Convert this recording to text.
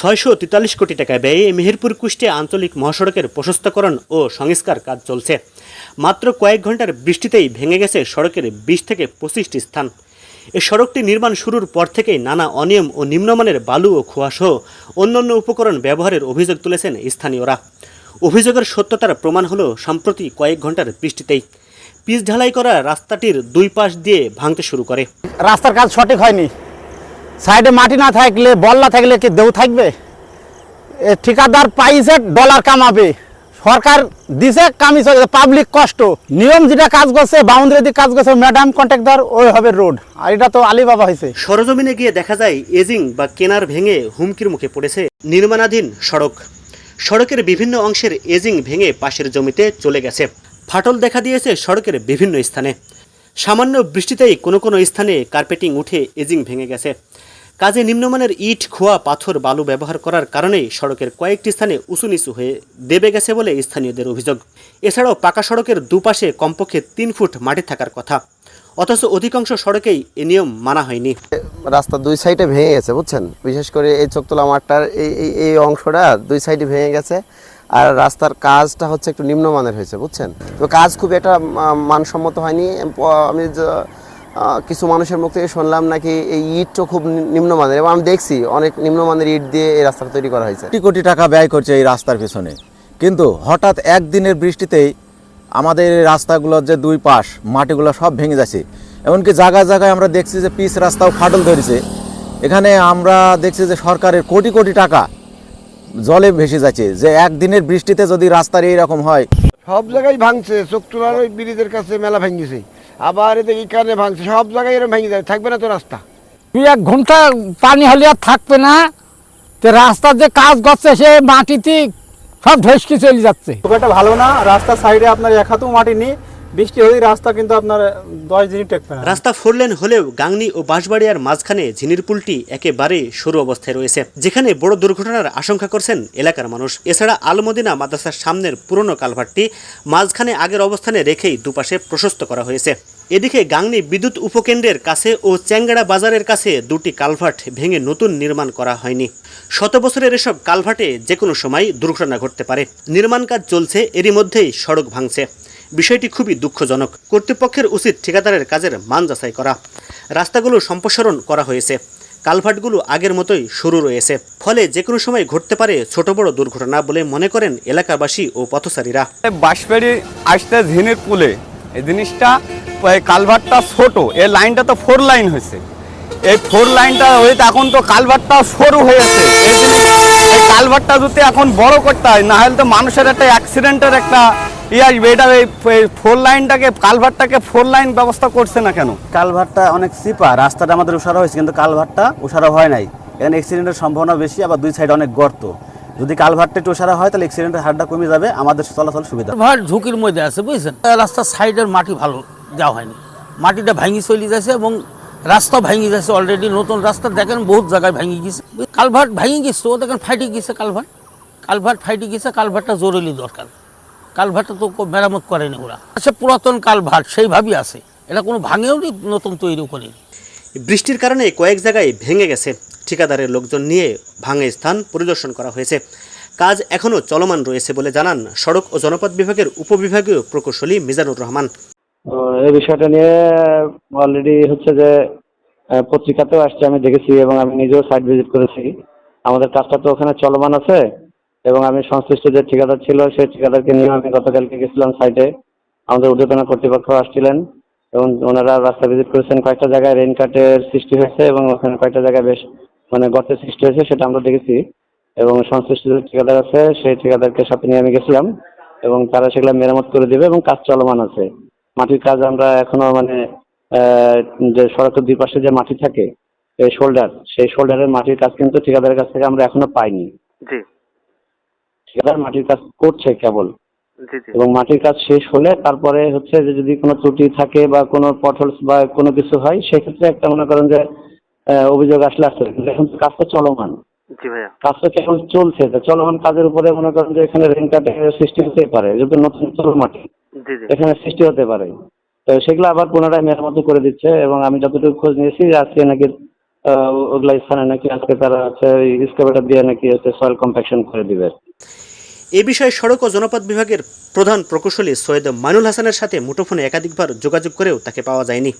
ছয়শো তেতাল্লিশ কোটি টাকা ব্যয়ে মেহেরপুর কুষ্টিয়া আঞ্চলিক মহাসড়কের প্রশস্তকরণ ও সংস্কার কাজ চলছে। মাত্র কয়েক ঘণ্টার বৃষ্টিতেই ভেঙে গেছে সড়কের বিশ থেকে পঁচিশটি স্থান। এ সড়কটি নির্মাণ শুরুর পর থেকেই নানা অনিয়ম ও নিম্নমানের বালু ও খোয়াসহ অন্যান্য উপকরণ ব্যবহারের অভিযোগ তুলেছেন স্থানীয়রা। অভিযোগের সত্যতার প্রমাণ হল সম্প্রতি কয়েক ঘণ্টার বৃষ্টিতেই। পিচ ঢালাই করা রাস্তাটির দুই পাশ দিয়ে ভাঙতে শুরু করে। রাস্তার কাজ সঠিক হয়নি। সাইডে মাটি না থাকলে, বল না থাকলে কি দেউ থাকবে? ঠিকাদার পাইছে, ডলার কামাবে। সরকার দিছে কামি পাবলিক কষ্ট। নিয়ম যেটা কাজ করছে বাউন্ডারি দিয়ে কাজ করছে ম্যাডাম কন্ট্রাক্টর ওই হবে রোড আর এটা তো আলিবাবা হয়েছে। সরজমিনে গিয়ে দেখা যায়, এজিং বা কেনার ভেঙে হুমকির মুখে পড়েছে নির্মাণাধীন সড়ক। সড়কের বিভিন্ন অংশের এজিং ভেঙে পাশের জমিতে চলে গেছে। ফাটল দেখা দিয়েছে সড়কের বিভিন্ন স্থানে। সামান্য বৃষ্টিতেই কোনো কোনো স্থানে কার্পেটিং উঠে এজিং ভেঙে গেছে। কাজে নিম্নমানের ইট খোয়া পাথর বালু ব্যবহার করার কারণেই সড়কের কয়েকটি স্থানে উঁচু নিচু হয়ে দেবে গেছে বলে স্থানীয়দের অভিযোগ। এছাড়াও পাকা সড়কের দুপাশে কমপক্ষে তিন ফুট মাটি থাকার কথা। অথচ অধিকাংশ সড়কেই এ নিয়ম মানা হয়নি। রাস্তা দুই সাইডে ভেঙে গেছে বুঝছেন? বিশেষ করে এই চোখতলা মাঠটার এই এই অংশটা দুই সাইডে ভেঙে গেছে আর রাস্তার কাজটা হচ্ছে একটু নিম্নমানের হয়েছে বুঝছেন? তো কাজ খুব আহ, মানসম্মত হয়নি। আমি কিছু মানুষের মুখ থেকে শুনলাম নাকি এই ইটও খুব নিম্নমানের এবং আমি দেখছি অনেক নিম্নমানের ইট দিয়ে এই রাস্তাটা তৈরি করা হয়েছে। কোটি কোটি টাকা ব্যয় করছে এই রাস্তার পেছনে। কিন্তু হঠাৎ একদিনের বৃষ্টিতেই আমাদের এই রাস্তাগুলোর যে দুই পাশ মাটিগুলো সব ভেঙে যাচ্ছে। এমনকি জায়গায় জায়গায় আমরা দেখছি যে পিচ রাস্তাও ফাটল ধরেছে। এখানে আমরা দেখছি যে সরকারের কোটি কোটি টাকা জলে ভেসে যাচ্ছে যে একদিনের বৃষ্টিতে যদি রাস্তার এইরকম হয়। সব জায়গায় ভাঙছে চোখটুলার ওই ব্রিজের কাছে মেলা ভেঙেছে। আবার এদের এখানে ভাঙছে? সব জায়গায় এরকম ভেঙে যাবে থাকবে না তো রাস্তা? দুই এক ঘণ্টা পানি হলে আর থাকবে না। তো রাস্তার যে কাজ করছে সে মাটিতে সব ঢেসকি চলে যাচ্ছে। খুব একটা ভালো না রাস্তার সাইডে আপনার এক হাতও মাটি নেই। বৃষ্টি হলেই রাস্তা কিন্তু আপনার দশ দিনই টেকবে না। রাস্তা ফোরলেন হলেও গাংনি ও বাঁশবাড়িয়ার মাঝখানে ঝিনির পুলটি একেবারে সরু অবস্থায় রয়েছে যেখানে বড় দুর্ঘটনার আশঙ্কা করছেন এলাকার মানুষ। এছাড়া আলমদিনা মাদ্রাসার সামনের পুরনো কালভারটি মাঝখানে আগের অবস্থানে রেখেই দুপাশে প্রশস্ত করা হয়েছে। এদিকে গাংনি বিদ্যুৎ উপকেন্দ্রের কাছে ও চ্যাংড়া বাজারের কাছে দুটি কালভার্ট ভেঙে নতুন নির্মাণ করা হয়নি। শত বছরের এসব কালভার্টে যে কোনো সময় দুর্ঘটনা ঘটতে পারে। নির্মাণ কাজ চলছে, এরই মধ্যেই সড়ক ভাঙছে। বিষয়টি খুবই দুঃখজনক। কর্তৃপক্ষের উচিত ঠিকাদারের কাজের মান যাচাই করা। রাস্তাগুলো সম্প্রসারণ করা হয়েছে। কালভার্টগুলো আগের মতোই শুরু রয়েছে। ফলে যে কোনো সময় ঘটতে পারে ছোট বড় দুর্ঘটনা বলে মনে করেন এলাকাবাসী ও পথচারীরা। বাঁশবাড়ি আসতে ঝিনির পুলে এই জিনিসটা কালভারটা ছোট এই লাইনটা তো ফোর লাইন হয়েছে। এই ফোর লাইনটা হয়েছে এখন তো কালভারটা সরু হয়েছে। এই জিনিস এই কালভারটা যদি এখন বড় করতে হয় না হলে তো মানুষের একটা অ্যাক্সিডেন্টের একটা ইয়ে আসবে। এটা এই ফোর লাইনটাকে কালভারটাকে ফোর লাইন ব্যবস্থা করছে না কেন? কালভারটা অনেক চিপা রাস্তাটা আমাদের উষারা হয়েছে কিন্তু কালভারটা উষারা হয় নাই। এখানে অ্যাক্সিডেন্টের সম্ভাবনা বেশি আবার দুই সাইডে অনেক গর্ত। যদি কালভারটা একটু উষারা হয় তাহলে অ্যাক্সিডেন্টের হারটা কমে যাবে। আমাদের চলাচল সুবিধা। ভার ঝুঁকির মধ্যে আছে বুঝছেন? রাস্তার সাইডের মাটি ভালো। দেওয়া হয়নি। মাটিটা ভাঙি চলে যাচ্ছে এবং রাস্তা ভাঙি যাচ্ছে অলরেডি নতুন রাস্তা দেখেন বহুত জায়গায় ভাঙি গেছে। কালভার্ট ভাঙি গেছে, ও দেখেন ফাইটে গেছে কালভার্ট। কালভার্ট ফাইটে গেছে, কালভার্টটা জরুরি দরকার। কালভার্টটা তো মেরামত করেনি ওরা। আচ্ছা পুরাতন কালভার্ট, সেইভাবেই আছে। এটা কোনো ভাঙেও নি, নতুন তৈরিও করেনি বৃষ্টির কারণে কয়েক জায়গায় ভেঙে গেছে। ঠিকাদারের লোকজন নিয়ে ভাঙে স্থান পরিদর্শন করা হয়েছে। কাজ এখনও চলমান রয়েছে বলে জানান সড়ক ও জনপথ বিভাগের উপবিভাগীয় প্রকৌশলী মিজানুর রহমান। এই বিষয়টা নিয়ে অলরেডি হচ্ছে যে পত্রিকাতেও আসছে, আমি দেখেছি এবং আমি নিজেও সাইট ভিজিট করেছি। আমাদের কাজটা তো ওখানে চলমান আছে এবং আমি সংশ্লিষ্ট যে ঠিকাদার ছিল, সেই ঠিকাদারকে নিয়ে আমি গতকালকে গেছিলাম সাইটে আমাদের ঊর্ধ্বতন কর্তৃপক্ষ আসছিলেন এবং ওনারা রাস্তা ভিজিট করেছেন। কয়েকটা জায়গায় রেন কাটের সৃষ্টি হয়েছে এবং ওখানে কয়েকটা জায়গায় বেশ মানে গর্তের সৃষ্টি হয়েছে, সেটা আমরা দেখেছি। এবং সংশ্লিষ্ট যে ঠিকাদার আছে, সেই ঠিকাদারকে সাথে নিয়ে আমি গেছিলাম এবং তারা সেগুলো মেরামত করে দেবে এবং কাজ চলমান আছে। মাটির কাজ আমরা এখনও মানে যে সড়কের দুই পাশে যে মাটি থাকে এই শোল্ডার সেই শোল্ডারের মাটির কাজ কিন্তু ঠিকাদারের কাছ থেকে আমরা এখনও পাইনি। জি। ঠিকাদার মাটির কাজ করছে কেবল। এবং মাটির কাজ শেষ হলে তারপরে হচ্ছে যে যদি কোনো ত্রুটি থাকে বা কোনো পটলস বা কোনো কিছু হয় সেক্ষেত্রে একটা মনে করেন যে অভিযোগ আসলে আসতে পারে। কিন্তু এখন কাজটা চলমান। জি ভাইয়া। কাজটা কেবল চলছে? তো চলমান কাজের উপরে মনে করেন যে এখানে সৃষ্টি হতে পারে যদি নতুন মাটি জি জি। এখানে সৃষ্টি হতে পারে। তো সেগুলো আবার পুনরায় মেরামতি করে দিচ্ছে এবং আমি যতটুকু খোঁজ নিয়েছি আজকে নাকি আহ, ওগুলা স্থানে নাকি আজকে তারা হচ্ছে স্কেবেটার দিয়ে নাকি হচ্ছে সয়েল কম্প্যাকশন করে দিবে। এ বিষয়ে সড়ক ও জনপথ বিভাগের প্রধান প্রকৌশলী সৈয়দ মাইনুল হাসানের সাথে মুঠোফোনে একাধিকবার যোগাযোগ করেও তাকে পাওয়া যায়নি।